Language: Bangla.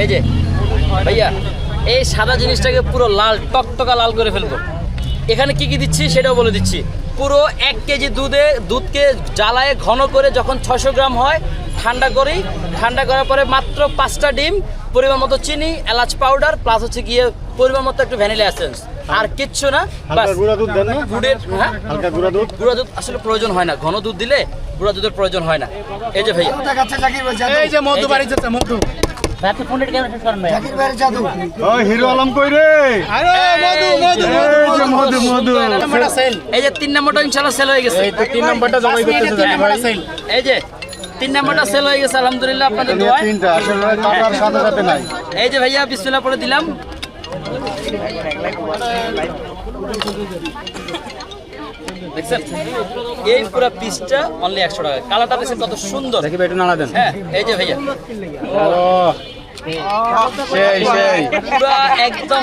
এই যে ভাইয়া এই সাদা জিনিসটাকে পুরো লাল টকটকা লাল করে ফেলব। এখানে কি কি দিচ্ছি সেটাও বলে দিচ্ছি। পুরো এক কেজি দুধে দুধকে জ্বালায় ঘন করে যখন ছশো গ্রাম হয় ঠান্ডা করি। ঠান্ডা করার পরে মাত্র পাঁচটা ডিম পরিমাণ মতো চিনি এলাচ পাউডার প্লাস হচ্ছে গিয়ে পরিমাণ মতো একটু ভ্যানিলা এসেন্স। আর কিচ্ছু না বাস। হালকা গুঁড়া দুধ দেন গুড়ের হ্যাঁ? গুঁড়া দুধ? গুঁড়া দুধ আসলে প্রয়োজন হয় না। ঘন দুধ দিলে গুঁড়া দুধের প্রয়োজন হয় না। এই যে ভাইয়া। এই যে মধু বাড়ি মধু। এই যে এই যে তিন নম্বরটা ইনশাল্লাহ সেল হয়ে গেছে। এই তিন নাম্বারটা জবাই করতেছে তিন নাম্বারটা সেল এই যে তিন নাম্বারটা সেল হয়ে গেছে আলহামদুলিল্লাহ আপনাদের দোয়ায়। তিনটা আসলে টাকার সাথে সাথে নাই। এই যে ভাইয়া বিসমিল্লাহ দিলাম। দেখছেন? এই পুরো পিসটা অনলি একশো টাকা। কালারটা দেখছেন কত সুন্দর। দেখি একটু নাড়া দেন। হ্যাঁ এই যে ভাইয়া। সেই সেই। পুরা একদম।